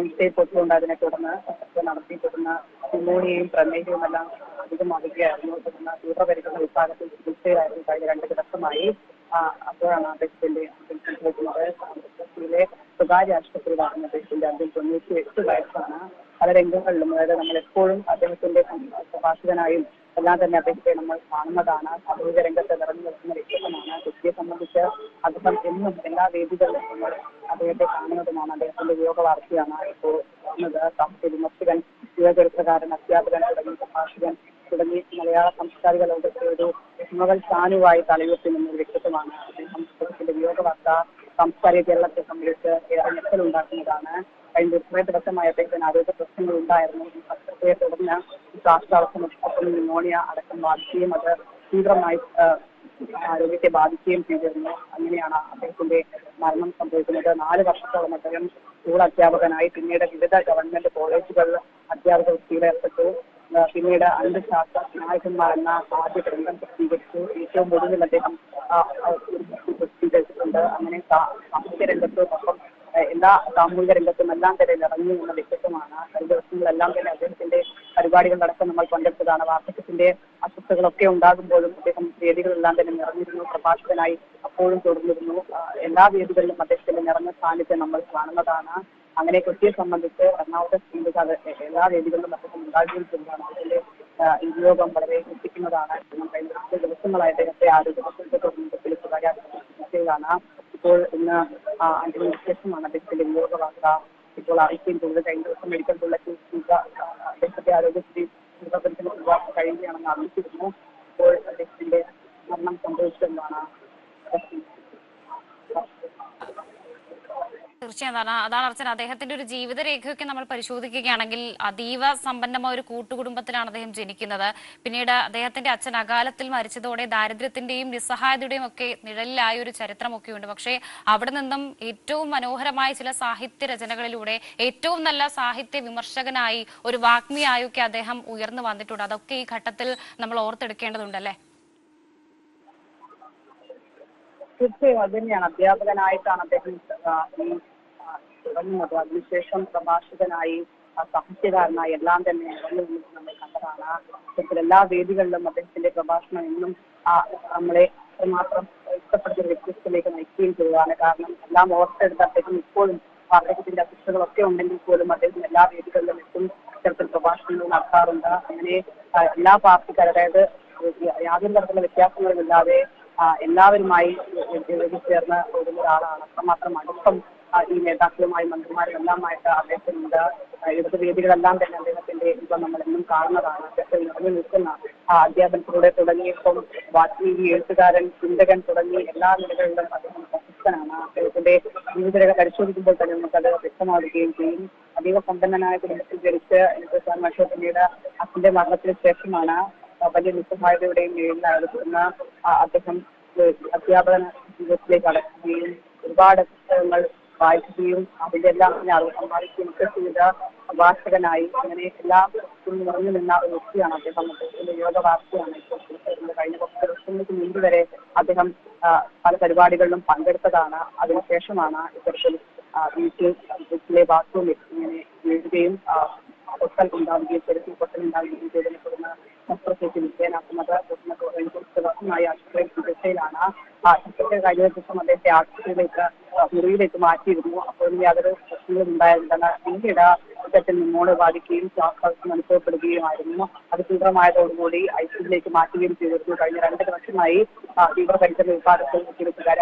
ഇൻസ്റ്റയിൽ തുടർന്ന് നടത്തി തുടർന്ന് ന്യൂമോണിയയും പ്രമേഹവും എല്ലാം അധികമാവുകയായിരുന്നു. തുടർന്ന് തീവ്രപരിചരണ വിഭാഗത്തിൽ ചികിത്സയിലായിരുന്നു കഴിഞ്ഞ രണ്ട് ദിവസമായി. അപ്പോഴാണ് അദ്ദേഹത്തിന്റെ കൊച്ചിയിലെ സ്വകാര്യ ആശുപത്രിയിലാണ് അദ്ദേഹത്തിന്റെ അന്ത്യം. തൊണ്ണൂറ്റി എട്ട് വയസ്സാണ് പല രംഗങ്ങളിലും. അതായത് നമ്മൾ എപ്പോഴും അദ്ദേഹത്തിന്റെ പ്രഭാഷകനായും എല്ലാം തന്നെ അദ്ദേഹത്തെ നമ്മൾ കാണുന്നതാണ്. സാമൂഹിക രംഗത്ത് നിറഞ്ഞു നിൽക്കുന്ന വ്യക്തിത്വമാണ്. കൊച്ചിയെ സംബന്ധിച്ച് അദ്ദേഹം എന്നും എല്ലാ വേദികളിലും നമ്മൾ അദ്ദേഹത്തെ കാണുന്നതുമാണ്. അദ്ദേഹത്തിന്റെ വിയോഗ വാർത്തയാണ് ഇപ്പോൾ വന്നത് സാഹിത്യ വിമർശകൻ യുവചരിത്രകാരൻ അധ്യാപകൻ തുടങ്ങി പ്രഭാഷകൻ തുടങ്ങി മലയാള സാംസ്കാരിക ലോകത്തെ ഒരു മകൾ സാനുവായി തലയുയർത്തി നിന്ന ഒരു വ്യക്തിത്വമാണ്. അദ്ദേഹം അദ്ദേഹത്തിന്റെ വിയോഗ വാർത്ത സാംസ്കാരിക കേരളത്തെ സംബന്ധിച്ച് ഏറെ ഞെട്ടലുണ്ടാക്കുന്നതാണ് കഴിഞ്ഞ കുറേ ദിവസമായി അദ്ദേഹത്തിന് ആരോഗ്യ പ്രശ്നങ്ങൾ ഉണ്ടായിരുന്നു. അസുഖത്തെ തുടർന്ന് ശ്വാസതടസ്സം ന്യൂമോണിയ അടക്കം ബാധിക്കുകയും അത് തീവ്രമായി ആരോഗ്യത്തെ ബാധിക്കുകയും ചെയ്തിരുന്നു. അങ്ങനെയാണ് അദ്ദേഹത്തിന്റെ മരണം സംഭവിക്കുന്നത്. നാല് വർഷത്തോളം അദ്ദേഹം സ്കൂൾ അധ്യാപകനായി. പിന്നീട് വിവിധ ഗവൺമെന്റ് കോളേജുകളിൽ അധ്യാപക വൃത്തിയിലേർപ്പെട്ടു പിന്നീട് അന്ധശാസ്ത്ര നായകന്മാർ എന്ന ആദ്യ ഗ്രന്ഥം പ്രസിദ്ധീകരിച്ചു. ഏറ്റവും ഒടുവിൽ അദ്ദേഹം പ്രസിദ്ധീകരിച്ചിട്ടുണ്ട്. അങ്ങനെ സാമൂഹ്യ രംഗത്തും ഒപ്പം എല്ലാ സാമൂഹിക രംഗത്തും എല്ലാം തന്നെ നിറഞ്ഞു നിന്ന വ്യക്തിത്വമാണ്. കഴിഞ്ഞ ദിവസങ്ങളിലെല്ലാം തന്നെ അദ്ദേഹത്തിന്റെ പരിപാടികളിലടക്കം നമ്മൾ പങ്കെടുത്തതാണ്. വാർദ്ധക്യത്തിന്റെ അസ്വസ്ഥതകളൊക്കെ ഉണ്ടാകുമ്പോഴും അദ്ദേഹം വേദികളെല്ലാം തന്നെ നിറഞ്ഞിരുന്നു പ്രഭാഷകനായി അപ്പോഴും തുടർന്നിരുന്നു. എല്ലാ വേദികളിലും അദ്ദേഹത്തിന്റെ നിറഞ്ഞ സാന്നിധ്യം നമ്മൾ കാണുന്നതാണ്. അങ്ങനെ കൊച്ചിയെ സംബന്ധിച്ച് എറണാകുളത്തെ സംബന്ധിച്ച് എല്ലാ വേദികളിലും അദ്ദേഹം ഉണ്ടാകുന്നതാണ് അതിന്റെ ഉപയോഗം വളരെ ശ്രദ്ധിക്കുന്നതാണ്. കഴിഞ്ഞ ദിവസങ്ങളായി അദ്ദേഹത്തെ ആരോഗ്യപ്രശ്നത്തെ തുടർന്ന് സ്വകാര്യ ഇപ്പോൾ ഇന്ന് അഞ്ചു വിശേഷമാണ് അദ്ദേഹത്തിന്റെ വിയോഗ വാർത്ത ഇപ്പോൾ അറിയിക്കുകയും ചെയ്തത് കഴിഞ്ഞ ദിവസം മെഡിക്കൽ ബുള്ളറ്റിൻ അദ്ദേഹത്തിന്റെ ആരോഗ്യസ്ഥിതി തീവ്രപരിശോധന കഴിയുകയാണെന്ന് അറിയിച്ചിരുന്നു. ഇപ്പോൾ അദ്ദേഹത്തിന്റെ മരണം സംഭവിച്ചതെന്നാണ് തീർച്ചയായും അതാണ് അർച്ചന. അദ്ദേഹത്തിന്റെ ഒരു ജീവിതരേഖയൊക്കെ നമ്മൾ പരിശോധിക്കുകയാണെങ്കിൽ അതീവ സമ്പന്നമായ ഒരു കൂട്ടുകുടുംബത്തിലാണ് അദ്ദേഹം ജനിക്കുന്നത്. പിന്നീട് അദ്ദേഹത്തിന്റെ അച്ഛൻ അകാലത്തിൽ മരിച്ചതോടെ ദാരിദ്ര്യത്തിന്റെയും നിസ്സഹായതയുടെയും ഒക്കെ നിഴലിലായ ഒരു ചരിത്രമൊക്കെ ഉണ്ട്. പക്ഷേ അവിടെ നിന്നും ഏറ്റവും മനോഹരമായ ചില സാഹിത്യ രചനകളിലൂടെ ഏറ്റവും നല്ല സാഹിത്യ വിമർശകനായി ഒരു വാഗ്മിയായൊക്കെ അദ്ദേഹം ഉയർന്നു വന്നിട്ടുണ്ട്. അതൊക്കെ ഈ ഘട്ടത്തിൽ നമ്മൾ ഓർത്തെടുക്കേണ്ടതുണ്ടല്ലേ തീർച്ചയായും അത് തന്നെയാണ്. അധ്യാപകനായിട്ടാണ് അദ്ദേഹം ഈ തുടങ്ങുന്നത് അതിനുശേഷം പ്രഭാഷകനായി ആ, സാഹിത്യകാരനായി എല്ലാം തന്നെ ഇറങ്ങി നമ്മൾ കണ്ടതാണ്. ഇത്തരത്തിൽ എല്ലാ വേദികളിലും അദ്ദേഹത്തിന്റെ പ്രഭാഷണം എന്നും ആ, നമ്മളെ മാത്രം ഇഷ്ടപ്പെടുന്ന ഒരു വ്യക്തിത്വത്തിലേക്ക് നയിക്കുകയും ചെയ്തതാണ്. കാരണം എല്ലാം ഓർത്തെടുത്ത് അദ്ദേഹം ഇപ്പോഴും അദ്ദേഹത്തിന്റെ അസ്വസ്ഥതകളൊക്കെ ഉണ്ടെങ്കിൽ പോലും അദ്ദേഹം എല്ലാ വേദികളിലും എത്തും ഇത്തരത്തിൽ പ്രഭാഷണങ്ങൾ നടത്താറുണ്ട്. അങ്ങനെ ആ, എല്ലാ പാർട്ടിക്കാരും അതായത് യാതൊരു തരത്തിലുള്ള വ്യത്യാസങ്ങളുമില്ലാതെ ഇല്ലാതെ എല്ലാവരുമായി ചേർന്ന് ഒരു ഒരാളാണ്. അത്രമാത്രം അടുപ്പം ആ, ഈ നേതാക്കളുമായി മന്ത്രിമാരും എല്ലാമായിട്ട് അദ്ദേഹത്തിനുണ്ട് ഇവിടുത്തെ വേദികളെല്ലാം തന്നെ അദ്ദേഹത്തിന്റെ ഇപ്പം നമ്മൾ എന്നും കാണുന്നതാണ്. അദ്ദേഹത്തെ നിറഞ്ഞു നിൽക്കുന്ന അധ്യാപനത്തിലൂടെ തുടങ്ങി ഇപ്പം വാത്മീകി എഴുത്തുകാരൻ ചിന്തകൻ തുടങ്ങി എല്ലാ നിലകളിലും അദ്ദേഹം പ്രശസ്തനാണ്. അദ്ദേഹത്തിന്റെ ജീവിതരേഖ പരിശോധിക്കുമ്പോൾ തന്നെ നമുക്കത് വ്യക്തമാവുകയും ചെയ്യും. അതീവ സമ്പന്നനായ കുടുംബത്തിൽ ജനിച്ച് എനിക്ക് പക്ഷേ പിന്നീട് അച്ഛന്റെ മരണത്തിന് ശേഷമാണ് വലിയ നിസ്സഹായതയുടെയും നേരിടാകുന്ന അദ്ദേഹം അധ്യാപന ജീവിതത്തിലേക്ക് അടക്കുകയും ഒരുപാട് പുസ്തകങ്ങൾ വായിക്കുകയും അതിന്റെ എല്ലാം തന്നെ അറിവ് സമ്പാദിക്കുകയൊക്കെ ചെയ്ത പ്രഭാഷകനായി അങ്ങനെ എല്ലാ ും നിറഞ്ഞു നിന്ന ഒരു വ്യക്തിയാണ് അദ്ദേഹം. അദ്ദേഹത്തിന്റെ യോഗ വാർത്തയാണ്. കഴിഞ്ഞ കുറച്ച് ദിവസങ്ങൾക്ക് മുമ്പ് വരെ അദ്ദേഹം പല പരിപാടികളിലും പങ്കെടുത്തതാണ്. അതിനുശേഷമാണ് ഇത്തരത്തിൽ വീട്ടിൽ വീട്ടിലെ ബാത്റൂമിൽ ഇങ്ങനെ വീഴുകയും പൊട്ടൽ ഉണ്ടാവുകയും ചെറുത്തിൽ പൊട്ടൽ ഉണ്ടാവുകയും ചെയ്തതിനെ തുടർന്ന് ശസ്ത്രക്രിയക്ക് വിധേയനാക്കുന്നത് തുടർന്ന് കുറച്ച് ദിവസമായി ആശുപത്രിയിൽ ചികിത്സയിലാണ്. ചികിത്സ കഴിഞ്ഞ ദിവസം അദ്ദേഹത്തെ ആശുപത്രിയിലേക്ക് മുറിയിലേക്ക് മാറ്റിയിരുന്നു. അപ്പോൾ യാതൊരു പ്രശ്നങ്ങളും ഉണ്ടായിരുന്നില്ല പിന്നീട് ഇത്തരത്തിൽ നിമോണ് ബാധിക്കുകയും ശ്വാസം അനുഭവപ്പെടുകയുമായിരുന്നു. അത് തീവ്രമായതോടുകൂടി ഐ സിയിലേക്ക് മാറ്റുകയും ചെയ്തിരുന്നു. കഴിഞ്ഞ രണ്ട് ദിവസമായി തീവ്ര തീവ്രപരിചരണ വിഭാഗത്തിൽ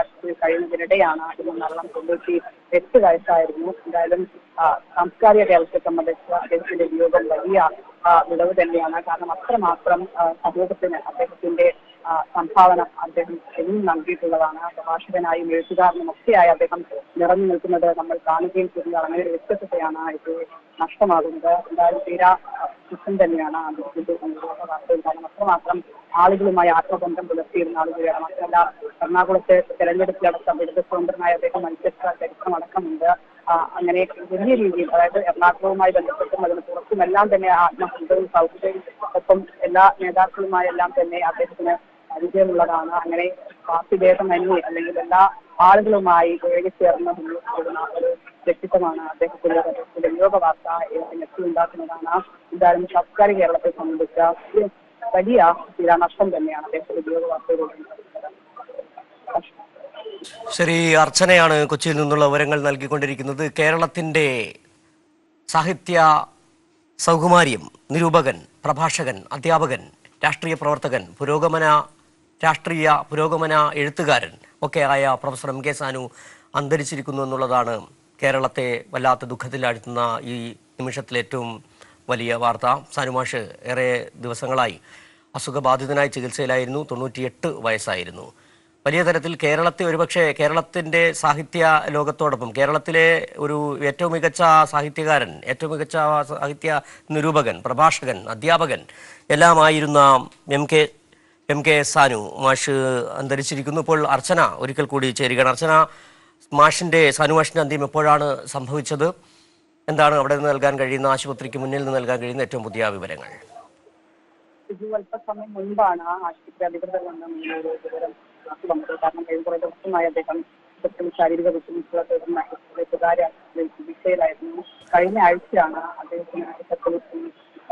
ആശുപത്രിയിൽ കഴിയുന്നതിനിടെയാണ് ഇന്ന് മരണം തൊണ്ണൂറ്റി എട്ട് വയസ്സായിരുന്നു. എന്തായാലും സാംസ്കാരിക കേരളത്തെ സംബന്ധിച്ച് അദ്ദേഹത്തിന്റെ വിയോഗം വലിയ വിളവ് തന്നെയാണ്. കാരണം അത്രമാത്രം സമൂഹത്തിന് അദ്ദേഹത്തിന്റെ സംഭാവന അദ്ദേഹം എന്നും നൽകിയിട്ടുള്ളതാണ്. പ്രഭാഷകനായും എഴുത്തുകാരനും ഒക്കെയായി അദ്ദേഹം നിറഞ്ഞു നിൽക്കുന്നത് നമ്മൾ കാണുകയും ചെയ്യുന്നതാണ്. അങ്ങനെ ഒരു വ്യക്തിത്വത്തെയാണ് ഇത് നഷ്ടമാകുന്നത്. എന്തായാലും തീരാ ദുഃഖം തന്നെയാണ് കാരണം അത്രമാത്രം ആളുകളുമായി ആത്മബന്ധം പുലർത്തിയിരുന്ന ആളുകളാണ് മാത്രമല്ല എറണാകുളത്തെ തെരഞ്ഞെടുപ്പിലടക്കം ഇടത് സ്വതന്ത്രനായ അദ്ദേഹം മത്സരിച്ച ചരിത്രമടക്കമുണ്ട്. അങ്ങനെ വലിയ രീതിയിൽ അതായത് എറണാകുളവുമായി ബന്ധപ്പെട്ടും അതിന് പുറത്തുമെല്ലാം തന്നെ ആത്മബന്ധവും സൗഹൃദവും ഒപ്പം എല്ലാ നേതാക്കളുമായെല്ലാം തന്നെ അദ്ദേഹത്തിന് പരിചയമുള്ളതാണ്. അങ്ങനെ പാർട്ടി ഭേദമന്യേ അല്ലെങ്കിൽ എല്ലാ ആളുകളുമായി ഇഴകിച്ചേർന്ന് മുന്നോട്ടുള്ള ഒരു വ്യക്തിത്വമാണ് അദ്ദേഹത്തിന്റെ അദ്ദേഹത്തിന്റെ വിയോഗ വാർത്ത ഉണ്ടാക്കുന്നതാണ് എന്തായാലും സംസ്കാര കേരളത്തെ സംബന്ധിച്ച വലിയ വലിയ നഷ്ടം തന്നെയാണ് അദ്ദേഹത്തിന്റെ വിയോഗ വാർത്തയിലൂടെ. ശരി അർച്ചനയാണ് കൊച്ചിയിൽ നിന്നുള്ള വിവരങ്ങൾ നൽകിക്കൊണ്ടിരിക്കുന്നത്. കേരളത്തിന്റെ സാഹിത്യ സൗകുമാര്യം നിരൂപകൻ പ്രഭാഷകൻ അധ്യാപകൻ രാഷ്ട്രീയ പ്രവർത്തകൻ പുരോഗമന രാഷ്ട്രീയ പുരോഗമന എഴുത്തുകാരൻ ഒക്കെ ആയ പ്രൊഫസർ എം കെ സാനു അന്തരിച്ചിരിക്കുന്നു എന്നുള്ളതാണ് കേരളത്തെ വല്ലാത്ത ദുഃഖത്തിലാഴ്ത്തുന്ന ഈ നിമിഷത്തിലെ ഏറ്റവും വലിയ വാർത്ത. സാനുമാഷ് ഏറെ ദിവസങ്ങളായി അസുഖബാധിതനായി ചികിത്സയിലായിരുന്നു തൊണ്ണൂറ്റിയെട്ട് വയസ്സായിരുന്നു. വലിയ തരത്തിൽ കേരളത്തെ ഒരുപക്ഷെ കേരളത്തിന്റെ സാഹിത്യ ലോകത്തോടൊപ്പം കേരളത്തിലെ ഒരു ഏറ്റവും മികച്ച സാഹിത്യകാരൻ ഏറ്റവും മികച്ച സാഹിത്യ നിരൂപകൻ പ്രഭാഷകൻ അധ്യാപകൻ എല്ലാമായിരുന്ന M K M K Sanu മാഷ് അന്തരിച്ചിരിക്കുന്നു. ഇപ്പോൾ അർച്ചന ഒരിക്കൽ കൂടി ചേരുകയാണ്. അർച്ചന മാഷിന്റെ സാനു മാഷിന്റെ അന്ത്യം എപ്പോഴാണ് സംഭവിച്ചത്? എന്താണ് അവിടെ നിന്ന് നൽകാൻ കഴിയുന്ന ആശുപത്രിക്ക് മുന്നിൽ നിന്ന് നൽകാൻ കഴിയുന്ന ഏറ്റവും പുതിയ വിവരങ്ങൾ? അല്പസമയം മുൻപാണ് ആശുപത്രി അധികൃതർ വന്ന വിവരം അദ്ദേഹം ശാരീരിക ബുദ്ധിമുട്ടുകളെ തുടർന്ന് ചികിത്സയിലായിരുന്നു. കഴിഞ്ഞ ആഴ്ചയാണ് അദ്ദേഹത്തിന്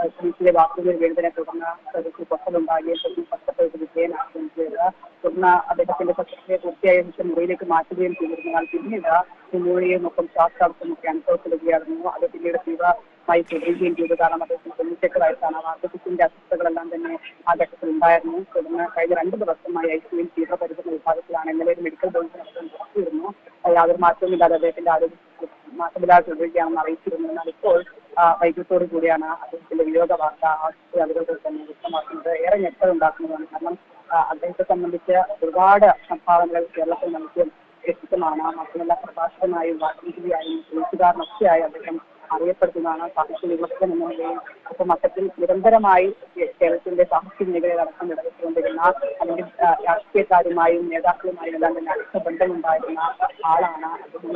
ഈ വാക്കുകൾ വീഴുന്നതിനെ തുടർന്ന് ശരീരത്തിൽ പൊട്ടലുണ്ടാകുകയും തുടർന്ന് കഷ്ടപ്പെട്ട് വിജയനാക്കുകയും ചെയ്തത്. തുടർന്ന് അദ്ദേഹത്തിന്റെ ശസ്ത്രക്രിയ പൂർത്തിയായ ശേഷം മുറിയിലേക്ക് മാറ്റുകയും ചെയ്തിരുന്നാൽ പിന്നീട് ന്യൂമോണിയയും ഒപ്പം ശ്വാസതടസ്സം ഒക്കെ അനുഭവപ്പെടുകയായിരുന്നു അത് പിന്നീട് തീവ്രമായി തുടരുകയും ചെയ്തു. കാരണം അദ്ദേഹത്തിന് തൊണ്ണൂറ്റെട്ട് വയസ്സാണ് വാർദ്ധക്യത്തിന്റെ അസ്വസ്ഥകളെല്ലാം തന്നെ ആ ഘട്ടത്തിൽ ഉണ്ടായിരുന്നു. തുടർന്ന് കഴിഞ്ഞ രണ്ട് ദിവസമായി ഐ സിയിൽ തീവ്രപരിചരണ വിഭാഗത്തിലാണ്. ഇന്നലെ ഒരു മെഡിക്കൽ ബോർഡിന് പുറത്തിരുന്നു. യാതൊരു മാറ്റവുമില്ലാതെ അദ്ദേഹത്തിന്റെ ആരോഗ്യ മാറ്റമില്ലാതെ തുടരുകയാണെന്ന് അറിയിച്ചിരുന്നു. എന്നാൽ ഇപ്പോൾ ആ, വൈകിട്ടോടു കൂടിയാണ് അദ്ദേഹത്തിന്റെ വിയോഗ വാർത്ത അധികൃതർ തന്നെ വ്യക്തമാക്കുന്നത്. ഏറെ ഞെട്ടലുണ്ടാക്കുന്നതാണ് കാരണം അദ്ദേഹത്തെ സംബന്ധിച്ച് ഒരുപാട് സംഭാവനകൾ കേരളത്തിൽ നൽകിയ വ്യക്തിത്വമാണ് മാത്രമല്ല പ്രഭാഷകനായും വാഗ്മീതിയായും എഴുത്തുകാരനൊക്കെയായി അദ്ദേഹം അറിയപ്പെടുന്നതാണ് സാഹിത്യ വിമർശകൻ എന്ന നിലയിൽ. അപ്പൊ മൊത്തത്തിൽ നിരന്തരമായി കേരളത്തിന്റെ സാഹിത്യ മേഖലയിൽ അടക്കം നിലനിർത്തിക്കൊണ്ടിരുന്ന അല്ലെങ്കിൽ രാഷ്ട്രീയക്കാരുമായും നേതാക്കളുമായും എല്ലാം തന്നെ അടുത്ത ബന്ധമുണ്ടായിരുന്ന ആളാണ് അദ്ദേഹം.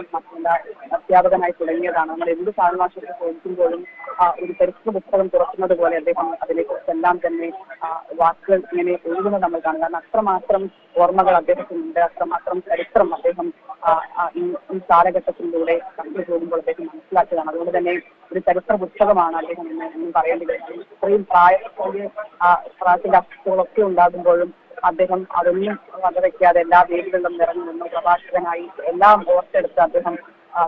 അധ്യാപകനായി തുടങ്ങിയതാണ്. നമ്മൾ എന്ത് സാധനമാശത്തിൽ ചോദിക്കുമ്പോഴും ആ, ഒരു ചരിത്ര പുസ്തകം തുറക്കുന്നത് പോലെ അദ്ദേഹം അതിനെക്കുറിച്ചെല്ലാം തന്നെ ആ, വാക്കുകൾ ഇങ്ങനെ എഴുതുന്നത് നമ്മൾ കാണും. കാരണം അത്രമാത്രം ഓർമ്മകൾ അദ്ദേഹത്തിനുണ്ട്. അത്രമാത്രം ചരിത്രം അദ്ദേഹം ഈ കാലഘട്ടത്തിലൂടെ കണ്ടു പോകുമ്പോൾ അദ്ദേഹം മനസ്സിലാക്കിയതാണ്. അതുകൊണ്ട് തന്നെ ഒരു ചരിത്ര പുസ്തകമാണ് അദ്ദേഹം എന്ന് എന്നും പറയേണ്ടി വരും ഇത്രയും പ്രായത്തിന്റെ പ്രായത്തിന്റെ അസുഖങ്ങളൊക്കെ ഉണ്ടാകുമ്പോഴും അദ്ദേഹം അതൊന്നും വകവയ്ക്കാതെ എല്ലാ വേദികളിലും നിറഞ്ഞു നിന്നു. പ്രഭാഷകനായി എല്ലാം ഓർത്തെടുത്ത് അദ്ദേഹം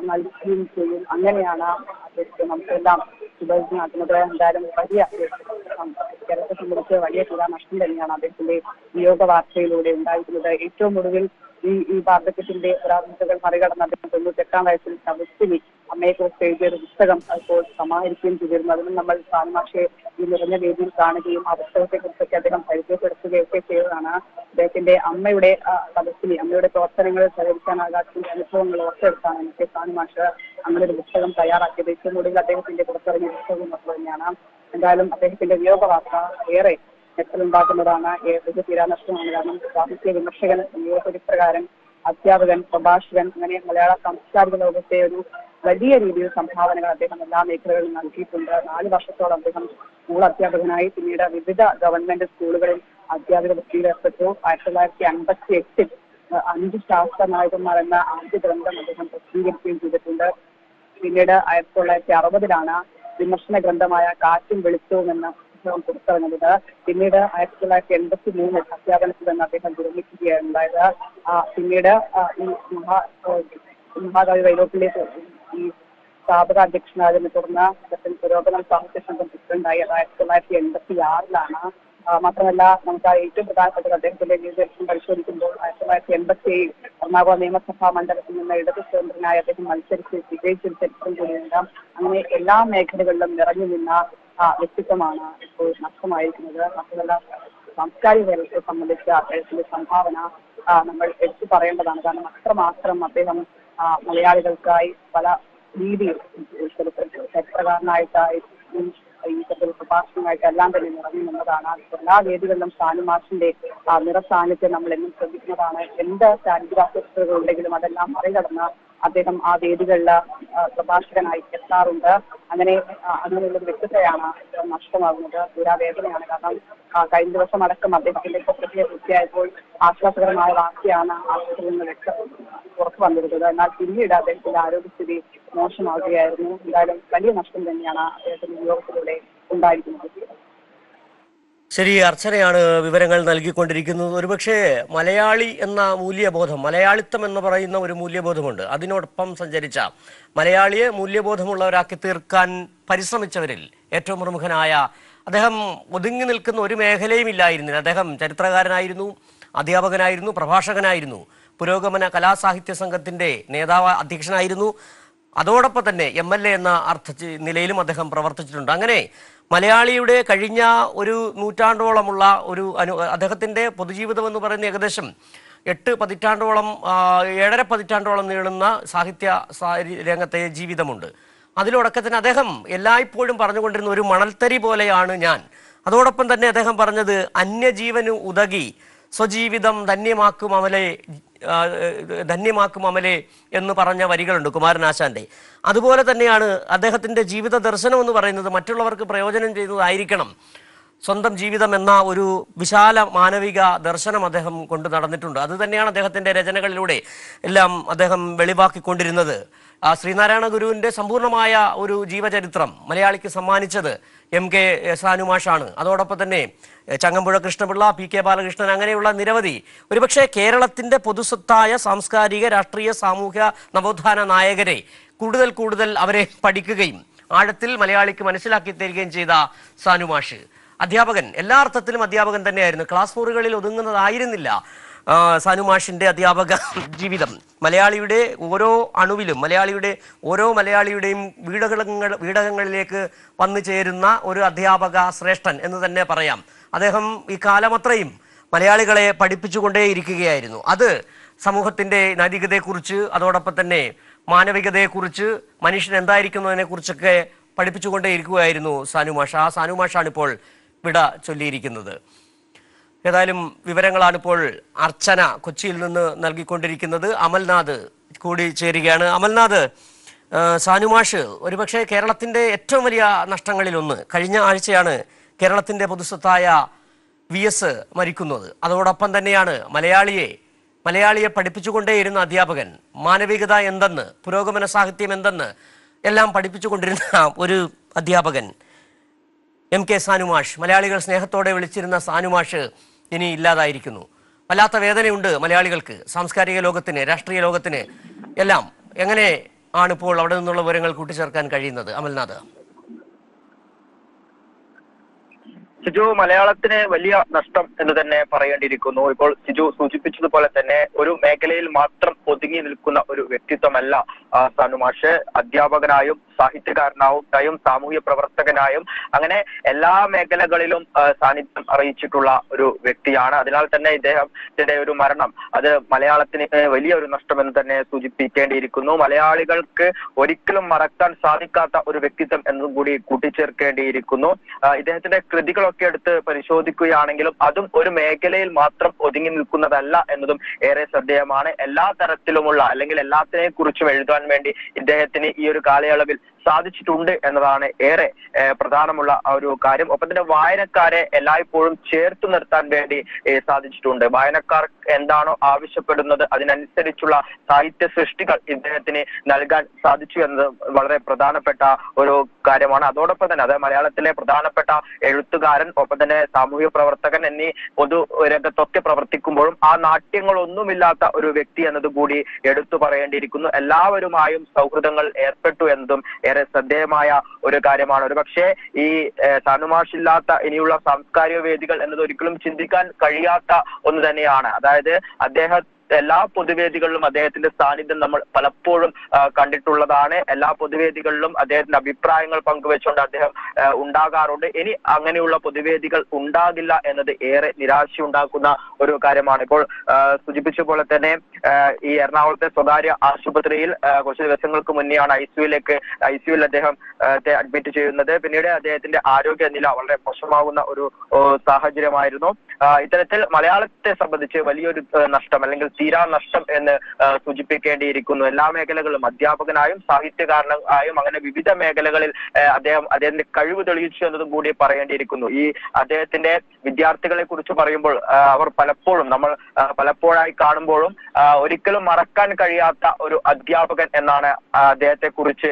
നൽകുകയും ചെയ്യും. അങ്ങനെയാണ് അദ്ദേഹത്തെ നമുക്കെല്ലാം സുഭജനാക്കുന്നത് എന്തായാലും വലിയ കേരളത്തെ സംബന്ധിച്ച് വലിയ നഷ്ടം തന്നെയാണ് അദ്ദേഹത്തിന്റെ വിയോഗ വാർത്തയിലൂടെ ഉണ്ടായിരുന്നത് ഏറ്റവും ഒടുവിൽ ഈ ഈ വാർദ്ധക്യത്തിന്റെ ഒരാത്മകൾ മറികടന്ന് അദ്ദേഹം തൊണ്ണൂറ്റെട്ടാം വയസ്സിൽ തമസ്തിനി അമ്മയെക്കുറിച്ച് എഴുതിയ ഒരു പുസ്തകം ഇപ്പോൾ സമാഹരിക്കുകയും ചെയ്തിരുന്നു. അതിനും നമ്മൾ സാൽമാഷെ ഈ നിറഞ്ഞ വേദിയിൽ കാണുകയും ആ പുസ്തകത്തെ കുറിച്ചൊക്കെ അദ്ദേഹം പരിചയപ്പെടുത്തുകയൊക്കെ ചെയ്തതാണ്. അദ്ദേഹത്തിന്റെ അമ്മയുടെ തപസ്സിനി അമ്മയുടെ പ്രവർത്തനങ്ങൾ സഹകരിക്കാനാകാത്ത അനുഭവങ്ങൾ ഓർത്തെടുത്താണ് എനിക്ക് സാൽമാഷ് അങ്ങനെ ഒരു പുസ്തകം തയ്യാറാക്കിയത്. ഏറ്റവും കൂടുതൽ അദ്ദേഹത്തിന്റെ പുറത്തിറങ്ങിയ പുസ്തകം തന്നെയാണ്. എന്തായാലും അദ്ദേഹത്തിന്റെ വിയോഗ വാർത്ത ഏറെ ഞെട്ടലുണ്ടാക്കുന്നതാണ് ഏതൊരു തീരാനഷ്ടമാണ്. കാരണം സാഹിത്യ വിമർശകൻ നിയമചരിത്രകാരൻ അധ്യാപകൻ പ്രഭാഷകൻ അങ്ങനെ മലയാള സാംസ്കാരിക ലോകത്തെ ഒരു വലിയ രീതിയിൽ സംഭാവനകൾ അദ്ദേഹം എല്ലാ മേഖലകളിലും നൽകിയിട്ടുണ്ട്. നാല് വർഷത്തോളം അദ്ദേഹം സ്കൂൾ അധ്യാപകനായി. പിന്നീട് വിവിധ ഗവൺമെന്റ് സ്കൂളുകളിൽ അധ്യാപക വൃത്തിയിൽ ഏർപ്പെട്ടു. ആയിരത്തി തൊള്ളായിരത്തി അൻപത്തി എട്ടിൽ അഞ്ച് ശാസ്ത്ര നായകന്മാർ എന്ന ആദ്യ ഗ്രന്ഥം അദ്ദേഹം പ്രസിദ്ധീകരിക്കുകയും ചെയ്തിട്ടുണ്ട്. പിന്നീട് ആയിരത്തി തൊള്ളായിരത്തി അറുപതിലാണ് വിമർശന ഗ്രന്ഥമായ കാറ്റും വെളിച്ചവും എന്ന പുസ്തകം പുറത്തിറങ്ങുന്നത് പിന്നീട് ആയിരത്തി തൊള്ളായിരത്തി എൺപത്തി മൂന്നിൽ അധ്യാപനത്തിൽ നിന്ന് അദ്ദേഹം വിരമിക്കുകയാണ് ഉണ്ടായത് പിന്നീട് ഈ മഹാ മഹാകവി വൈലോപ്പിലേക്ക് ഈ സ്ഥാപക അധ്യക്ഷനായതിനെ തുടർന്ന് അദ്ദേഹത്തിന് പുരോഗമന സാഹിത്യ സംഘം പ്രസിഡന്റായി അത് ആയിരത്തി തൊള്ളായിരത്തി എൺപത്തി ആറിലാണ് മാത്രമല്ല നമുക്ക് ഏറ്റവും പ്രധാനപ്പെട്ട അദ്ദേഹത്തിന്റെ ജീവിതം പരിശോധിക്കുമ്പോൾ ആയിരത്തി തൊള്ളായിരത്തി എൺപത്തി ഏഴ് എറണാകുളം നിയമസഭാ മണ്ഡലത്തിൽ നിന്ന് ഇടതു സ്വതന്ത്രനായി അദ്ദേഹം മത്സരിച്ച് വിജയിച്ചൊരു ചരിത്രം കൂടിയുണ്ട് അങ്ങനെ എല്ലാ മേഖലകളിലും നിറഞ്ഞു നിന്ന വ്യക്തിത്വമാണ് ഇപ്പോൾ നഷ്ടമായിരിക്കുന്നത്. മാത്രമല്ല സാംസ്കാരിക കേരളത്തെ സംബന്ധിച്ച അദ്ദേഹത്തിന്റെ സംഭാവന നമ്മൾ എടുത്തു പറയേണ്ടതാണ്. കാരണം അത്രമാത്രം അദ്ദേഹം മലയാളികൾക്കായി പല രീതിയിൽ ചരിത്രകാരനായിട്ടായി ഉം, ഈ തരത്തിൽ പ്രഭാഷണമായിട്ട് എല്ലാം തന്നെ നിറഞ്ഞു നിന്നതാണ്. എല്ലാ വേദികളിലും ഷാനുമാഷിന്റെ ആ നിറസാന്നിധ്യം നമ്മൾ എന്നും ശ്രദ്ധിക്കുന്നതാണ്. എന്ത് ശാരീരികാസ്വസ്ഥതകൾ ഉണ്ടെങ്കിലും അതെല്ലാം മറികടന്ന് അദ്ദേഹം ആ വേദികളിൽ പ്രഭാഷകനായി എത്താറുണ്ട്. അങ്ങനെ അങ്ങനെയുള്ള വ്യക്തതയാണ് നഷ്ടമാകുന്നത്. തീരാവേദനയാണ് കാരണം കഴിഞ്ഞ ദിവസം അടക്കം അദ്ദേഹത്തിന്റെ പ്രക്രിയ പൂർത്തിയായപ്പോൾ ആശ്വാസകരമായ വാർത്തയാണ് ആശുപത്രിയിൽ നിന്ന് വ്യക്തം പുറത്തു വന്നിരുന്നത്. എന്നാൽ പിന്നീട് അദ്ദേഹത്തിന്റെ ആരോഗ്യസ്ഥിതി മോശമാവുകയായിരുന്നു എന്തായാലും വലിയ നഷ്ടം തന്നെയാണ് അദ്ദേഹത്തിന്റെ വിയോഗത്തിലൂടെ ഉണ്ടായിരിക്കുന്നത്. ശരി അർച്ചനയാണ് വിവരങ്ങൾ നൽകിക്കൊണ്ടിരിക്കുന്നത്. ഒരുപക്ഷെ മലയാളി എന്ന മൂല്യബോധം മലയാളിത്തം എന്ന് പറയുന്ന ഒരു മൂല്യബോധമുണ്ട്. അതിനോടൊപ്പം സഞ്ചരിച്ച മലയാളിയെ മൂല്യബോധമുള്ളവരാക്കി തീർക്കാൻ പരിശ്രമിച്ചവരിൽ ഏറ്റവും പ്രമുഖനായ അദ്ദേഹം ഒതുങ്ങി നിൽക്കുന്ന ഒരു മേഖലയും ഇല്ലായിരുന്നില്ല. അദ്ദേഹം ചരിത്രകാരനായിരുന്നു അധ്യാപകനായിരുന്നു പ്രഭാഷകനായിരുന്നു പുരോഗമന കലാസാഹിത്യ സംഘത്തിന്റെ നേതാവ് അധ്യക്ഷനായിരുന്നു. അതോടൊപ്പം തന്നെ എം എൽ എ എന്ന അർത്ഥ നിലയിലും അദ്ദേഹം പ്രവർത്തിച്ചിട്ടുണ്ട്. അങ്ങനെ മലയാളിയുടെ കഴിഞ്ഞ ഒരു നൂറ്റാണ്ടോളമുള്ള ഒരു അനു അദ്ദേഹത്തിന്റെ പൊതുജീവിതം എന്ന് പറയുന്ന ഏകദേശം എട്ട് പതിറ്റാണ്ടോളം ഏഴര പതിറ്റാണ്ടോളം നീളുന്ന സാഹിത്യ രംഗത്തെ ജീവിതമുണ്ട്. അതിലൊടക്കെ അദ്ദേഹം എല്ലായ്പ്പോഴും പറഞ്ഞുകൊണ്ടിരുന്ന ഒരു മണൽത്തരി പോലെയാണ് ഞാൻ. അതോടൊപ്പം തന്നെ അദ്ദേഹം പറഞ്ഞത് അന്യജീവന് ഉതകി സ്വജീവിതം ധന്യമാക്കും അമലെ ആ, ധന്യമാക്കും അമലെ എന്ന് പറഞ്ഞ വരികളുണ്ട് കുമാരനാശാന്റെ അതുപോലെ തന്നെയാണ് അദ്ദേഹത്തിന്റെ ജീവിത ദർശനം എന്ന് പറയുന്നത് മറ്റുള്ളവർക്ക് പ്രയോജനം ചെയ്യുന്നതായിരിക്കണം. സ്വന്തം ജീവിതം എന്ന ഒരു വിശാല മാനവിക ദർശനം അദ്ദേഹം കൊണ്ട് നടന്നിട്ടുണ്ട്. അത് തന്നെയാണ് അദ്ദേഹത്തിന്റെ രചനകളിലൂടെ എല്ലാം അദ്ദേഹം വെളിവാക്കിക്കൊണ്ടിരുന്നത്. ആ ശ്രീനാരായണ ഗുരുവിന്റെ സമ്പൂർണമായ ഒരു ജീവചരിത്രം മലയാളിക്ക് സമ്മാനിച്ചത് എം കെ സാനുമാഷാണ് അതോടൊപ്പം തന്നെ ചങ്ങമ്പുഴ കൃഷ്ണപിള്ള പി കെ ബാലകൃഷ്ണൻ അങ്ങനെയുള്ള നിരവധി ഒരുപക്ഷെ കേരളത്തിന്റെ പൊതുസ്വത്തായ സാംസ്കാരിക രാഷ്ട്രീയ സാമൂഹ്യ നവോത്ഥാന നായകരെ കൂടുതൽ കൂടുതൽ അവരെ പഠിക്കുകയും ആഴത്തിൽ മലയാളിക്ക് മനസ്സിലാക്കി തരികയും ചെയ്ത സാനുമാഷ്. അധ്യാപകൻ എല്ലാ അർത്ഥത്തിലും അധ്യാപകൻ തന്നെയായിരുന്നു. ക്ലാസ് മുറികളിൽ ഒതുങ്ങുന്നതായിരുന്നില്ല. സനുമാഷിന്റെ അധ്യാപക ജീവിതം. മലയാളിയുടെ ഓരോ അണുവിലും മലയാളിയുടെ ഓരോ മലയാളിയുടെയും വീടകങ്ങൾ വീടകങ്ങളിലേക്ക് വന്നു ചേരുന്ന ഒരു അധ്യാപക ശ്രേഷ്ഠൻ എന്ന് തന്നെ പറയാം. അദ്ദേഹം ഈ കാലമത്രയും മലയാളികളെ പഠിപ്പിച്ചുകൊണ്ടേയിരിക്കുകയായിരുന്നു. അത് സമൂഹത്തിന്റെ നൈതികതയെക്കുറിച്ച് അതോടൊപ്പം തന്നെ മാനവികതയെക്കുറിച്ച് മനുഷ്യൻ എന്തായിരിക്കുന്നതിനെ കുറിച്ചൊക്കെ പഠിപ്പിച്ചുകൊണ്ടേ ഇരിക്കുകയായിരുന്നു സാനുമാഷ. ആ സാനുമാഷാണ് ഇപ്പോൾ വിട ചൊല്ലിയിരിക്കുന്നത്. ഏതായാലും വിവരങ്ങളാണ് ഇപ്പോൾ അർച്ചന കൊച്ചിയിൽ നിന്ന് നൽകിക്കൊണ്ടിരിക്കുന്നത്. അമൽനാഥ് കൂടി ചേരുകയാണ്. അമൽനാഥ് സാനുമാഷ് ഒരുപക്ഷെ കേരളത്തിന്റെ ഏറ്റവും വലിയ നഷ്ടങ്ങളിലൊന്ന്. കഴിഞ്ഞ ആഴ്ചയാണ് കേരളത്തിന്റെ പൊതുസ്വത്തായ വി എസ് മരിക്കുന്നത്. അതോടൊപ്പം തന്നെയാണ് മലയാളിയെ മലയാളിയെ പഠിപ്പിച്ചുകൊണ്ടേയിരുന്ന അധ്യാപകൻ മാനവികത എന്തെന്ന് പുരോഗമന സാഹിത്യം എന്തെന്ന് എല്ലാം പഠിപ്പിച്ചുകൊണ്ടിരുന്ന ഒരു അധ്യാപകൻ എം കെ സാനുമാഷ്. മലയാളികൾ സ്നേഹത്തോടെ വിളിച്ചിരുന്ന സാനുമാഷ് ഇനി ഇല്ലാതായിരിക്കുന്നു. വല്ലാത്ത വേദനയുണ്ട് മലയാളികൾക്ക്. സാംസ്കാരിക ലോകത്തിന് രാഷ്ട്രീയ ലോകത്തിന് എല്ലാം എങ്ങനെ ആണിപ്പോൾ അവിടെ നിന്നുള്ള വിവരങ്ങൾ കൂട്ടിച്ചേർക്കാൻ കഴിയുന്നത്? അമൽനാഥ്. സിജു മലയാളത്തിന് വലിയ നഷ്ടം എന്ന് തന്നെ പറയേണ്ടിയിരിക്കുന്നു. ഇപ്പോൾ സിജു സൂചിപ്പിച്ചതുപോലെ തന്നെ ഒരു മേഖലയിൽ മാത്രം ഒതുങ്ങി നിൽക്കുന്ന ഒരു വ്യക്തിത്വമല്ല സനുമാഷ് സാനു മാഷ്. അധ്യാപകനായും സാഹിത്യകാരനായും സാമൂഹ്യ പ്രവർത്തകനായും അങ്ങനെ എല്ലാ മേഖലകളിലും സാന്നിധ്യം അറിയിച്ചിട്ടുള്ള ഒരു വ്യക്തിയാണ്. അതിനാൽ തന്നെ ഇദ്ദേഹത്തിന്റെ ഒരു മരണം അത് മലയാളത്തിന് വലിയ ഒരു നഷ്ടമെന്ന് തന്നെ സൂചിപ്പിക്കേണ്ടിയിരിക്കുന്നു. മലയാളികൾക്ക് ഒരിക്കലും മറക്കാൻ സാധിക്കാത്ത ഒരു വ്യക്തിത്വം എന്നും കൂടി കൂട്ടിച്ചേർക്കേണ്ടിയിരിക്കുന്നു. ഇദ്ദേഹത്തിന്റെ കൃതികളൊക്കെ എടുത്ത് പരിശോധിക്കുകയാണെങ്കിലും അതും ഒരു മേഖലയിൽ മാത്രം ഒതുങ്ങി നിൽക്കുന്നതല്ല എന്നതും ഏറെ ശ്രദ്ധേയമാണ്. എല്ലാ തരത്തിലുമുള്ള അല്ലെങ്കിൽ എല്ലാത്തിനെയും കുറിച്ചും എഴുതാൻ വേണ്ടി ഇദ്ദേഹത്തിന് ഈ ഒരു കാലയളവിൽ സാധിച്ചിട്ടുണ്ട് എന്നതാണ് ഏറെ പ്രധാനമുള്ള ഒരു കാര്യം. ഒപ്പം തന്നെ വായനക്കാരെ എല്ലായ്പ്പോഴും ചേർത്ത് നിർത്താൻ വേണ്ടി സാധിച്ചിട്ടുണ്ട്. വായനക്കാർ എന്താണോ ആവശ്യപ്പെടുന്നത് അതിനനുസരിച്ചുള്ള സാഹിത്യ സൃഷ്ടികൾ ഇദ്ദേഹത്തിന് നൽകാൻ സാധിച്ചു എന്നത് വളരെ പ്രധാനപ്പെട്ട ഒരു കാര്യമാണ്. അതോടൊപ്പം തന്നെ അത് മലയാളത്തിലെ പ്രധാനപ്പെട്ട എഴുത്തുകാരൻ ഒപ്പം തന്നെ സാമൂഹ്യ പ്രവർത്തകൻ എന്നീ പൊതു രംഗത്തൊക്കെ പ്രവർത്തിക്കുമ്പോഴും ആ നാട്യങ്ങളൊന്നുമില്ലാത്ത ഒരു വ്യക്തി എന്നതുകൂടി എടുത്തു പറയേണ്ടിയിരിക്കുന്നു. എല്ലാവരുമായും സൗഹൃദങ്ങൾ ഏർപ്പെട്ടു എന്നതും ഏറെ ശ്രദ്ധേയമായ ഒരു കാര്യമാണ്. ഒരു പക്ഷേ ഈ തനുമാഷില്ലാത്ത ഇനിയുള്ള സാംസ്കാരിക വേദികൾ എന്നത് ഒരിക്കലും ചിന്തിക്കാൻ കഴിയാത്ത ഒന്ന് തന്നെയാണ്. അതായത് അദ്ദേഹം എല്ലാ പൊതുവേദികളിലും അദ്ദേഹത്തിന്റെ സാന്നിധ്യം നമ്മൾ പലപ്പോഴും കണ്ടിട്ടുള്ളതാണ്. എല്ലാ പൊതുവേദികളിലും അദ്ദേഹത്തിന്റെ അഭിപ്രായങ്ങൾ പങ്കുവെച്ചുകൊണ്ട് അദ്ദേഹം ഉണ്ടാകാറുണ്ട്. ഇനി അങ്ങനെയുള്ള പൊതുവേദികൾ ഉണ്ടാകില്ല എന്നത് ഏറെ നിരാശയുണ്ടാക്കുന്ന ഒരു കാര്യമാണ്. ഇപ്പോൾ സൂചിപ്പിച്ച പോലെ തന്നെ ഈ എറണാകുളത്തെ സ്വകാര്യ ആശുപത്രിയിൽ കുറച്ച് ദിവസങ്ങൾക്ക് മുന്നെയാണ് ഐ സിയുലേക്ക് ഐ സിയുവിൽ അദ്ദേഹം അഡ്മിറ്റ് ചെയ്യുന്നത്. പിന്നീട് അദ്ദേഹത്തിന്റെ ആരോഗ്യ നില വളരെ മോശമാകുന്ന ഒരു സാഹചര്യമായിരുന്നു. ഇത്തരത്തിൽ മലയാളത്തെ സംബന്ധിച്ച് വലിയൊരു നഷ്ടം അല്ലെങ്കിൽ തീരാ നഷ്ടം എന്ന് സൂചിപ്പിക്കേണ്ടിയിരിക്കുന്നു. എല്ലാ മേഖലകളിലും അധ്യാപകനായും സാഹിത്യകാരനായും അങ്ങനെ വിവിധ മേഖലകളിൽ അദ്ദേഹം അദ്ദേഹത്തിന്റെ കഴിവ് തെളിയിച്ചു എന്നതും കൂടി പറയേണ്ടിയിരിക്കുന്നു. ഈ അദ്ദേഹത്തിന്റെ വിദ്യാർത്ഥികളെ കുറിച്ച് പറയുമ്പോൾ അവർ പലപ്പോഴും നമ്മൾ പലപ്പോഴായി കാണുമ്പോഴും ഒരിക്കലും മറക്കാൻ കഴിയാത്ത ഒരു അധ്യാപകൻ എന്നാണ് അദ്ദേഹത്തെ കുറിച്ച്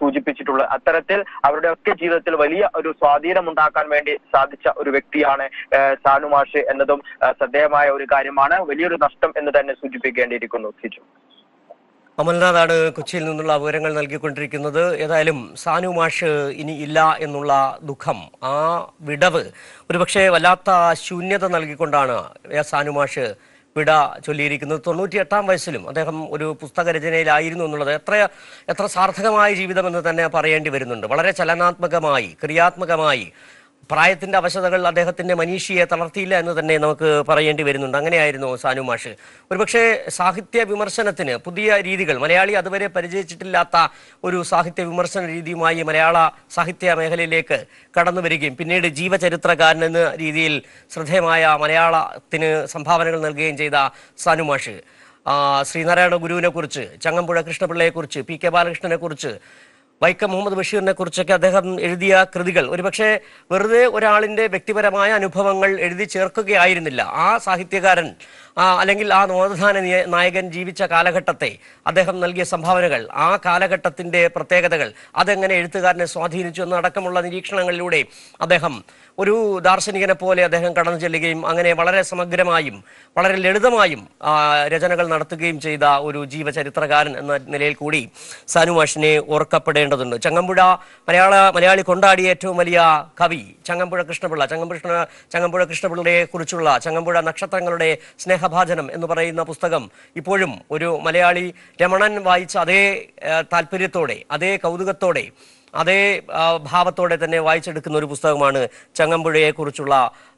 സൂചിപ്പിച്ചിട്ടുള്ളത്. അത്തരത്തിൽ അവരുടെ ഒക്കെ ജീവിതത്തിൽ വലിയ ഒരു സ്വാധീനം ഉണ്ടാക്കാൻ വേണ്ടി സാധിച്ച ഒരു വ്യക്തിയാണ് സാനുമാഷ് സാനു മാഷ് എന്നതും ശ്രദ്ധേയമായ ഒരു കാര്യമാണ്. വലിയൊരു നഷ്ടം എന്ന് തന്നെ സൂചിപ്പിക്കേണ്ടിയിരിക്കുന്നു സിജു. അമൽനാഥാണ് കൊച്ചിയിൽ നിന്നുള്ള വിവരങ്ങൾ നൽകിക്കൊണ്ടിരിക്കുന്നത്. ഏതായാലും സാനു മാഷ് ഇനി ഇല്ല എന്നുള്ള ദുഃഖം. ആ വിടവ് ഒരുപക്ഷെ വല്ലാത്ത ശൂന്യത നൽകിക്കൊണ്ടാണ് സാനു മാഷ് വിട ചൊല്ലിയിരിക്കുന്നത്. തൊണ്ണൂറ്റിയെട്ടാം വയസ്സിലും അദ്ദേഹം ഒരു പുസ്തക രചനയിലായിരുന്നു എന്നുള്ളത് എത്ര എത്ര സാർത്ഥകമായ ജീവിതമെന്ന് തന്നെ പറയേണ്ടി വരുന്നുണ്ട്. വളരെ ചലനാത്മകമായി ക്രിയാത്മകമായി പ്രായത്തിന്റെ അവശതകൾ അദ്ദേഹത്തിന്റെ മനീഷിയെ തളർത്തിയില്ല എന്ന് തന്നെ നമുക്ക് പറയേണ്ടി വരുന്നുണ്ട്. അങ്ങനെയായിരുന്നു സാനു മാഷ്. ഒരുപക്ഷെ സാഹിത്യ വിമർശനത്തിന് പുതിയ രീതികൾ മലയാളി അതുവരെ പരിചയിച്ചിട്ടില്ലാത്ത ഒരു സാഹിത്യ വിമർശന രീതിയുമായി മലയാള സാഹിത്യ മേഖലയിലേക്ക് കടന്നു വരികയും പിന്നീട് ജീവചരിത്രകാരൻ എന്ന രീതിയിൽ ശ്രദ്ധേയമായ മലയാളത്തിന് സംഭാവനകൾ നൽകുകയും ചെയ്ത സാനു മാഷ്. ശ്രീനാരായണ ഗുരുവിനെ കുറിച്ച് ചങ്ങമ്പുഴ കൃഷ്ണപിള്ളയെ കുറിച്ച് പി കെ ബാലകൃഷ്ണനെ കുറിച്ച് വൈക്കം മുഹമ്മദ് ബഷീറിനെ കുറിച്ചൊക്കെ അദ്ദേഹം എഴുതിയ കൃതികൾ. ഒരുപക്ഷെ വെറുതെ ഒരാളിന്റെ വ്യക്തിപരമായ അനുഭവങ്ങൾ എഴുതി ചേർക്കുകയായിരുന്നില്ല. ആ സാഹിത്യകാരൻ അല്ലെങ്കിൽ ആ നവോത്ഥാന നായകൻ ജീവിച്ച കാലഘട്ടത്തെ അദ്ദേഹം നൽകിയ സംഭാവനകൾ ആ കാലഘട്ടത്തിന്റെ പ്രത്യേകതകൾ അതെങ്ങനെ എഴുത്തുകാരനെ സ്വാധീനിച്ചു എന്നടക്കമുള്ള നിരീക്ഷണങ്ങളിലൂടെ അദ്ദേഹം ഒരു ദാർശനികനെ പോലെ അദ്ദേഹം കടന്നു ചെല്ലുകയും അങ്ങനെ വളരെ സമഗ്രമായും വളരെ ലളിതമായും രചനകൾ നടത്തുകയും ചെയ്ത ഒരു ജീവചരിത്രകാരൻ എന്ന നിലയിൽ കൂടി സാനുമാഷിനെ ഓർക്കപ്പെടേണ്ടതുണ്ട്. ചങ്ങമ്പുഴ മലയാള മലയാളി കൊണ്ടാടിയ ഏറ്റവും വലിയ കവി ചങ്ങമ്പുഴ കൃഷ്ണപിള്ള. ചങ്ങമ്പുഴ ചങ്ങമ്പുഴ കൃഷ്ണപിള്ളയെ കുറിച്ചുള്ള ചങ്ങമ്പുഴ നക്ഷത്രങ്ങളുടെ സ്നേഹഭാചനം എന്ന് പറയുന്ന പുസ്തകം ഇപ്പോഴും ഒരു മലയാളി രമണൻ വായിച്ച അതേ താല്പര്യത്തോടെ അതേ കൗതുകത്തോടെ അതേ ഭാവത്തോടെ തന്നെ വായിച്ചെടുക്കുന്ന ഒരു പുസ്തകമാണ് ചങ്ങമ്പുഴയെക്കുറിച്ചുള്ള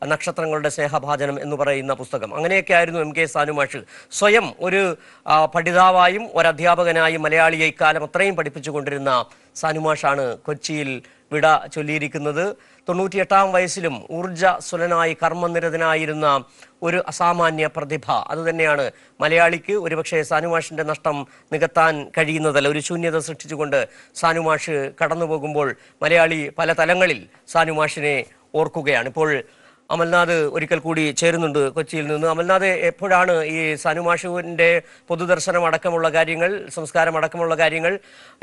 നക്ഷത്രങ്ങളുടെ സ്നേഹഭാചനം എന്ന് പറയുന്ന പുസ്തകം. അങ്ങനെയൊക്കെ ആയിരുന്നു എം കെ സാനുമാഷ്. സ്വയം ഒരു പഠിതാവായും ഒരു അധ്യാപകനായും മലയാളിയെ ഇക്കാലം അത്രയും പഠിപ്പിച്ചുകൊണ്ടിരുന്ന സാനുമാഷാണ് കൊച്ചിയിൽ വിട ചൊല്ലിയിരിക്കുന്നത്. തൊണ്ണൂറ്റിയെട്ടാം വയസ്സിലും ഊർജസ്വലനായി കർമ്മനിരതനായിരുന്ന ഒരു അസാമാന്യ പ്രതിഭ. അതുതന്നെയാണ് മലയാളിക്ക് ഒരുപക്ഷെ സാനുമാഷിന്റെ നഷ്ടം നികത്താൻ കഴിയുന്നതല്ല ഒരു ശൂന്യത സൃഷ്ടിച്ചുകൊണ്ട് സാനുമാഷ് കടന്നു പോകുമ്പോൾ മലയാളി പല തലങ്ങളിൽ സാനുമാഷിനെ ഓർക്കുകയാണ്. ഇപ്പോൾ അമൽനാഥ് ഒരിക്കൽ കൂടി ചേരുന്നുണ്ട് കൊച്ചിയിൽ നിന്ന്. അമൽനാഥ് എപ്പോഴാണ് ഈ സാനുമാഷുവിന്റെ പൊതുദർശനം അടക്കമുള്ള കാര്യങ്ങൾ സംസ്കാരം അടക്കമുള്ള കാര്യങ്ങൾ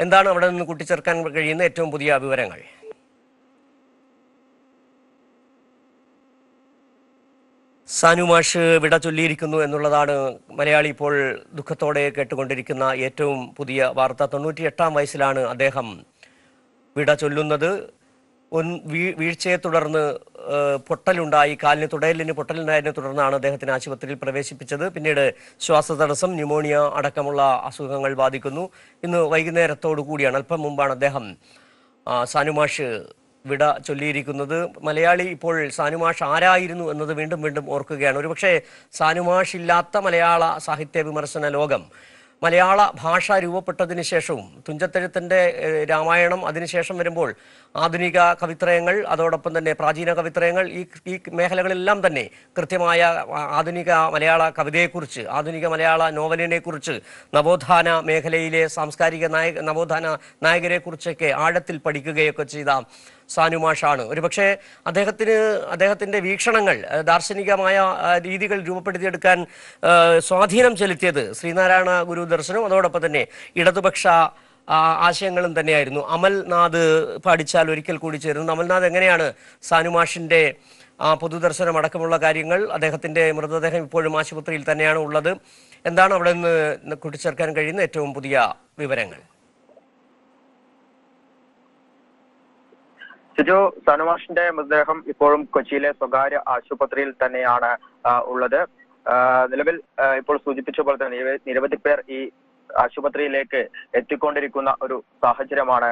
എന്താണ് അവിടെ നിന്ന് കൂട്ടിച്ചേർക്കാൻ കഴിയുന്ന ഏറ്റവും പുതിയ വിവരങ്ങൾ? സാനുമാഷ് വിട ചൊല്ലിയിരിക്കുന്നു എന്നുള്ളതാണ് മലയാളി ഇപ്പോൾ ദുഃഖത്തോടെ കേട്ടുകൊണ്ടിരിക്കുന്ന ഏറ്റവും പുതിയ വാർത്ത. തൊണ്ണൂറ്റി എട്ടാം വയസ്സിലാണ് അദ്ദേഹം വിട ചൊല്ലുന്നത്. വീഴ്ചയെ തുടർന്ന് പൊട്ടലുണ്ടായി. കാലിന് തുടയലിന് പൊട്ടലുണ്ടായതിനെ തുടർന്നാണ് അദ്ദേഹത്തിന് ആശുപത്രിയിൽ പ്രവേശിപ്പിച്ചത്. പിന്നീട് ശ്വാസതടസ്സം ന്യൂമോണിയ അടക്കമുള്ള അസുഖങ്ങൾ ബാധിക്കുന്നു. ഇന്ന് വൈകുന്നേരത്തോടു കൂടിയാണ് അല്പം മുമ്പാണ് അദ്ദേഹം സാനുമാഷ് വിട ചൊല്ലിയിരിക്കുന്നത്. മലയാളി ഇപ്പോൾ സാനുമാഷ് ആരായിരുന്നു എന്നത് വീണ്ടും വീണ്ടും ഓർക്കുകയാണ്. ഒരുപക്ഷെ സാനുമാഷ് ഇല്ലാത്ത മലയാള സാഹിത്യ വിമർശന ലോകം മലയാള ഭാഷ രൂപപ്പെട്ടതിന് ശേഷവും തുഞ്ചത്തെഴുത്തിന്റെ രാമായണം അതിനുശേഷം വരുമ്പോൾ ആധുനിക കവിത്രയങ്ങൾ അതോടൊപ്പം തന്നെ പ്രാചീന കവിത്രയങ്ങൾ ഈ ഈ മേഖലകളെല്ലാം തന്നെ കൃത്യമായ ആധുനിക മലയാള കവിതയെക്കുറിച്ച് ആധുനിക മലയാള നോവലിനെക്കുറിച്ച് നവോത്ഥാന മേഖലയിലെ സാംസ്കാരിക നായക നവോത്ഥാന നായകരെക്കുറിച്ചൊക്കെ ആഴത്തിൽ പഠിക്കുകയൊക്കെ ചെയ്ത സാനുമാഷാണ് ഒരുപക്ഷെ അദ്ദേഹത്തിന് അദ്ദേഹത്തിന്റെ വീക്ഷണങ്ങൾ ദാർശനികമായ രീതികൾ രൂപപ്പെടുത്തിയെടുക്കാൻ സ്വാധീനം ചെലുത്തിയത് ശ്രീനാരായണ ഗുരു ദർശനവും അതോടൊപ്പം തന്നെ ഇടതുപക്ഷ ആശയങ്ങളും തന്നെയായിരുന്നു. അമൽനാഥ് പഠിച്ചാൽ ഒരിക്കൽ കൂടി ചേരുന്നു. അമൽനാഥ് എങ്ങനെയാണ് സാനുമാഷിന്റെ പൊതുദർശനം അടക്കമുള്ള കാര്യങ്ങൾ അദ്ദേഹത്തിന്റെ മൃതദേഹം ഇപ്പോഴും ആശുപത്രിയിൽ തന്നെയാണ് ഉള്ളത് എന്താണ് അവിടെ നിന്ന് കൂട്ടിച്ചേർക്കാൻ കഴിയുന്ന ഏറ്റവും പുതിയ വിവരങ്ങൾ? സിജു സനുമാഷിന്റെ മൃതദേഹം ഇപ്പോഴും കൊച്ചിയിലെ സ്വകാര്യ ആശുപത്രിയിൽ തന്നെയാണ് ഉള്ളത്. നിലവിൽ ഇപ്പോൾ സൂചിപ്പിച്ച പോലെ തന്നെ നിരവ- നിരവധി പേർ ഈ ആശുപത്രിയിലേക്ക് എത്തിക്കൊണ്ടിരിക്കുന്ന ഒരു സാഹചര്യമാണ്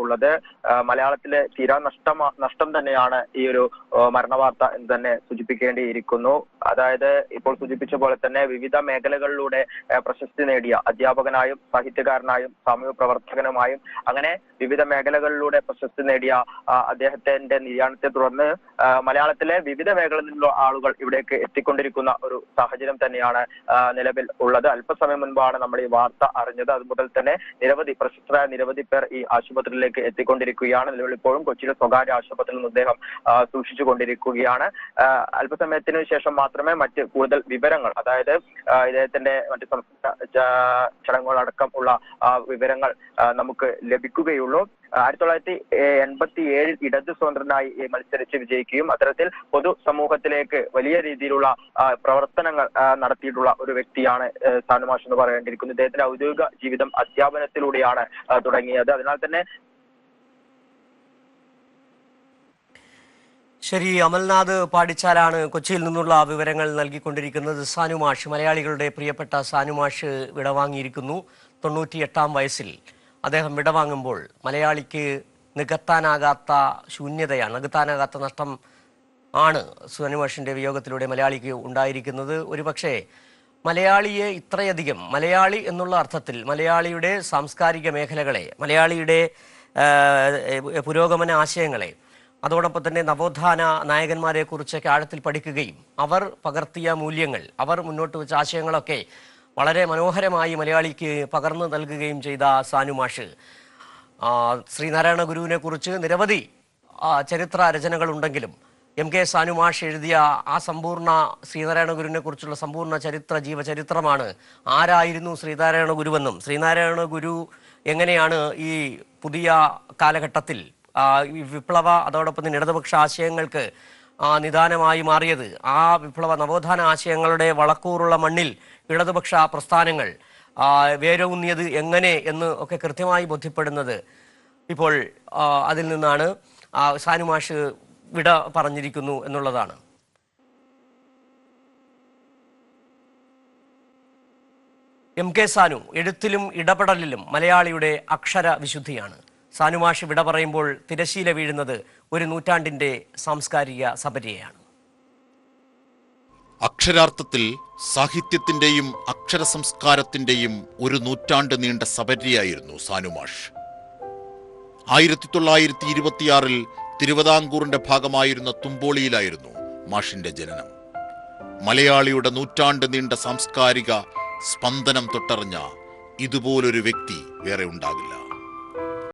ഉള്ളത്. മലയാളത്തിലെ തീരാ നഷ്ടം നഷ്ടം തന്നെയാണ് ഈ ഒരു മരണവാർത്ത എന്ന് തന്നെ സൂചിപ്പിക്കേണ്ടിയിരിക്കുന്നു. അതായത് ഇപ്പോൾ സൂചിപ്പിച്ച പോലെ തന്നെ വിവിധ മേഖലകളിലൂടെ പ്രശസ്തി നേടിയ അധ്യാപകനായും സാഹിത്യകാരനായും സാമൂഹ്യ പ്രവർത്തകനുമായും അങ്ങനെ വിവിധ മേഖലകളിലൂടെ പ്രശസ്തി നേടിയ അദ്ദേഹത്തിന്റെ നിര്യാണത്തെ തുടർന്ന് മലയാളത്തിലെ വിവിധ മേഖലകളിലുള്ള ആളുകൾ ഇവിടേക്ക് എത്തിക്കൊണ്ടിരിക്കുന്ന ഒരു സാഹചര്യം തന്നെയാണ് നിലവിൽ ഉള്ളത്. അല്പസമയം മുൻപാണ് നമ്മൾ ഈ വാർത്ത അറിഞ്ഞത്. അതുമുതൽ തന്നെ നിരവധി പ്രശസ്തരായ നിരവധി പേർ ഈ ആശുപത്രിയിലേക്ക് എത്തിക്കൊണ്ടിരിക്കുകയാണ്. നിലവിൽ ഇപ്പോഴും കൊച്ചിയിലെ സ്വകാര്യ ആശുപത്രിയിൽ നിന്ന് അദ്ദേഹം സൂക്ഷിച്ചു സൂക്ഷിച്ചുകൊണ്ടിരിക്കുകയാണ്. ആ, അല്പസമയത്തിന് ശേഷം മാത്രമേ മറ്റ് കൂടുതൽ വിവരങ്ങൾ അതായത് ഇദ്ദേഹത്തിന്റെ മറ്റ് സംസ്ഥാന ചടങ്ങുകളടക്കം ഉള്ള വിവരങ്ങൾ നമുക്ക് ലഭിക്കുകയുള്ളൂ. ആയിരത്തി തൊള്ളായിരത്തി എൺപത്തി ഏഴിൽ ഇടത് സ്വതന്ത്രനായി മത്സരിച്ച് വിജയിക്കുകയും അത്തരത്തിൽ പൊതു സമൂഹത്തിലേക്ക് വലിയ രീതിയിലുള്ള പ്രവർത്തനങ്ങൾ നടത്തിയിട്ടുള്ള ഒരു വ്യക്തിയാണ് സാനുമാഷ് എന്ന് പറയേണ്ടിയിരിക്കുന്നത് ഇദ്ദേഹത്തിന്റെ ഔദ്യോഗിക ജീവിതം അധ്യാപനത്തിലൂടെയാണ് തുടങ്ങിയത്. അതിനാൽ തന്നെ ശരി അമൽനാഥ് പാടിച്ചാലാണ് കൊച്ചിയിൽ നിന്നുള്ള വിവരങ്ങൾ നൽകിക്കൊണ്ടിരിക്കുന്നത്. സാനുമാഷ് മലയാളികളുടെ പ്രിയപ്പെട്ട സാനുമാഷ് വിടവാങ്ങിയിരിക്കുന്നു. തൊണ്ണൂറ്റിയെട്ടാം വയസ്സിൽ അദ്ദേഹം വിടവാങ്ങുമ്പോൾ മലയാളിക്ക് നികത്താനാകാത്ത ശൂന്യതയാണ് നികത്താനാകാത്ത നഷ്ടം ആണ് സുനിമേഷിന്റെ വിയോഗത്തിലൂടെ മലയാളിക്ക് ഉണ്ടായിരിക്കുന്നത്. ഒരുപക്ഷെ മലയാളിയെ ഇത്രയധികം മലയാളി എന്നുള്ള അർത്ഥത്തിൽ മലയാളിയുടെ സാംസ്കാരിക മേഖലകളെ മലയാളിയുടെ പുരോഗമന ആശയങ്ങളെ അതോടൊപ്പം തന്നെ നവോത്ഥാന നായകന്മാരെ കുറിച്ചൊക്കെ ആഴത്തിൽ പഠിക്കുകയും അവർ പകർത്തിയ മൂല്യങ്ങൾ അവർ മുന്നോട്ട് വെച്ച ആശയങ്ങളൊക്കെ വളരെ മനോഹരമായി മലയാളിക്ക് പകർന്നു നൽകുകയും ചെയ്ത സാനുമാഷ് ശ്രീനാരായണ ഗുരുവിനെ കുറിച്ച് നിരവധി ചരിത്ര രചനകളുണ്ടെങ്കിലും എം കെ സാനുമാഷ് എഴുതിയ ആ സമ്പൂർണ ശ്രീനാരായണ ഗുരുവിനെ കുറിച്ചുള്ള സമ്പൂർണ ചരിത്ര ജീവചരിത്രമാണ് ആരായിരുന്നു ശ്രീനാരായണ ഗുരുവെന്നും ശ്രീനാരായണ ഗുരു എങ്ങനെയാണ് ഈ പുതിയ കാലഘട്ടത്തിൽ വിപ്ലവ അതോടൊപ്പം തന്നെ ഇടതുപക്ഷ ആശയങ്ങൾക്ക് നിദാനമായി മാറിയത്. ആ വിപ്ലവ നവോത്ഥാന ആശയങ്ങളുടെ വളക്കൂറുള്ള മണ്ണിൽ ഇടതുപക്ഷ പ്രസ്ഥാനങ്ങൾ വേരൂന്നിയത് എങ്ങനെ എന്ന് ഒക്കെ കൃത്യമായി ബോധ്യപ്പെടുന്നത് ഇപ്പോൾ അതിൽ നിന്നാണ് സാനുമാഷ് വിട പറഞ്ഞിരിക്കുന്നു എന്നുള്ളതാണ്. എം കെ സാനു എഴുത്തിലും ഇടപെടലിലും മലയാളിയുടെ അക്ഷര വിശുദ്ധിയാണ്. സാനുമാഷ് വിട പറയുമ്പോൾ തിരശീല വീഴുന്നത് ഒരു നൂറ്റാണ്ടിന്റെ സാംസ്കാരിക സപര്യയാണ്. അക്ഷരാർത്ഥത്തിൽ സാഹിത്യത്തിന്റെയും അക്ഷര സംസ്കാരത്തിന്റെയും ഒരു നൂറ്റാണ്ട് നീണ്ട സബരിയായിരുന്നു സാനുമാഷ്. ആയിരത്തി തൊള്ളായിരത്തി ഇരുപത്തിയാറിൽ തിരുവിതാംകൂറിന്റെ ഭാഗമായിരുന്ന തുമ്പോളിയിലായിരുന്നു മാഷിന്റെ ജനനം. മലയാളിയുടെ നൂറ്റാണ്ട് നീണ്ട സാംസ്കാരിക സ്പന്ദനം തൊട്ടറിഞ്ഞ ഇതുപോലൊരു വ്യക്തി വേറെ ഉണ്ടാകില്ല.